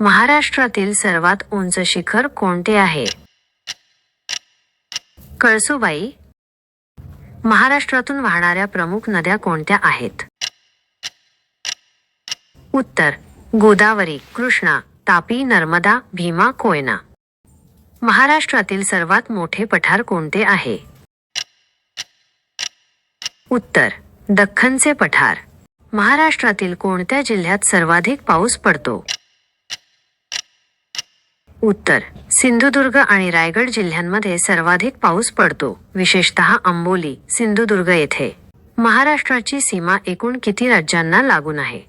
महाराष्ट्रातील सर्वात उंच शिखर कोणते आहे? कळसुबाई. महाराष्ट्रातून वाहणाऱ्या प्रमुख नद्या कोणत्या आहेत? उत्तर. गोदावरी कृष्णा तापी नर्मदा भीमा कोयना. महाराष्ट्रातील सर्वात मोठे पठार कोणते आहे? उत्तर. दख्खनचे पठार. महाराष्ट्रातील कोणत्या जिल्ह्यात सर्वाधिक पाऊस पडतो? उत्तर. सिंधुदुर्ग आणि रायगड जिल्ह्यांमध्ये सर्वाधिक पाऊस पडतो. विशेषतः अंबोली सिंधुदुर्ग येथे. महाराष्ट्राची सीमा एकूण किती राज्यांना लागून आहे?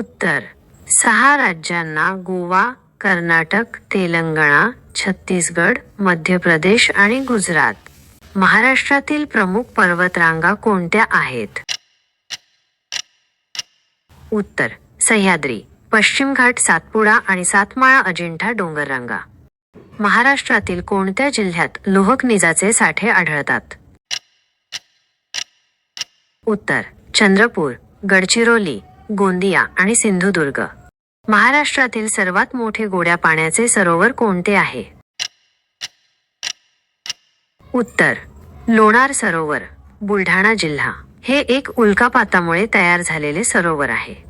उत्तर. सहा राज्यांना गोवा कर्नाटक तेलंगणा छत्तीसगड मध्य प्रदेश आणि गुजरात. महाराष्ट्रातील प्रमुख पर्वतरांगा कोणत्या आहेत? उत्तर. सह्याद्री. पश्चिम घाट सातपुडा आणि सातमाळा अजिंठा डोंगररांगा. महाराष्ट्रातील कोणत्या जिल्ह्यात लोहकनिजाचे साठे आढळतात? उत्तर चंद्रपूर गडचिरोली गोंदिया आणि सिंधुदुर्ग. महाराष्ट्रातील सर्वात मोठे गोड्या पाण्याचे सरोवर कोणते आहे? उत्तर लोणार सरोवर बुलढाणा जिल्हा. हे एक उल्कापातामुळे तयार झालेले सरोवर आहे.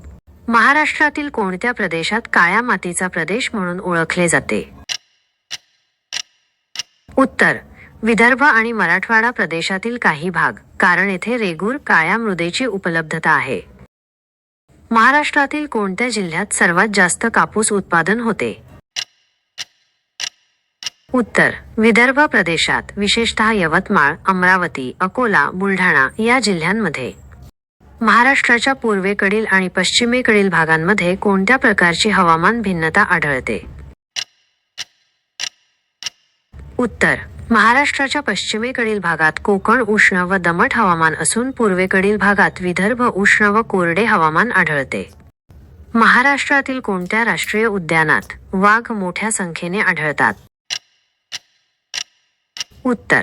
महाराष्ट्रातील कोणत्या प्रदेशात काळ्या मातीचा प्रदेश म्हणून ओळखले जाते? उत्तर विदर्भ आणि मराठवाडा प्रदेशातील काही भाग कारण येथे रेगूर काळ्या मृदेची उपलब्धता आहे. महाराष्ट्रातील कोणत्या जिल्ह्यात सर्वात जास्त कापूस उत्पादन होते? उत्तर विदर्भ प्रदेशात विशेषतः यवतमाळ अमरावती अकोला बुलढाणा या जिल्ह्यांमध्ये. महाराष्ट्राच्या पूर्वेकडील आणि पश्चिमेकडील भागांमध्ये कोणत्या प्रकारची हवामान भिन्नता आढळते? उत्तर. महाराष्ट्राच्या पश्चिमेकडील भागात कोकण उष्ण व दमट हवामान असून पूर्वेकडील भागात विदर्भ उष्ण व कोरडे हवामान आढळते. महाराष्ट्रातील कोणत्या राष्ट्रीय उद्यानात वाघ मोठ्या संख्येने आढळतात? उत्तर.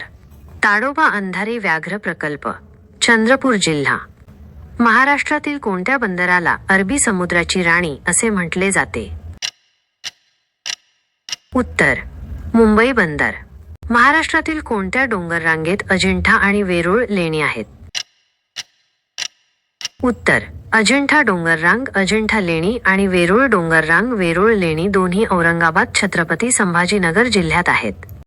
ताडोबा अंधारी व्याघ्र प्रकल्प चंद्रपूर जिल्हा. महाराष्ट्रातील कोणत्या बंदराला अरबी समुद्राची राणी असे म्हटले जाते? उत्तर मुंबई बंदर. महाराष्ट्रातील कोणत्या डोंगर रांगेत अजिंठा आणि वेरूळ लेणी आहेत? उत्तर अजिंठा डोंगर रांग अजिंठा लेणी आणि वेरूळ डोंगर रांग वेरूळ लेणी दोन्ही औरंगाबाद छत्रपती संभाजीनगर जिल्ह्यात आहेत.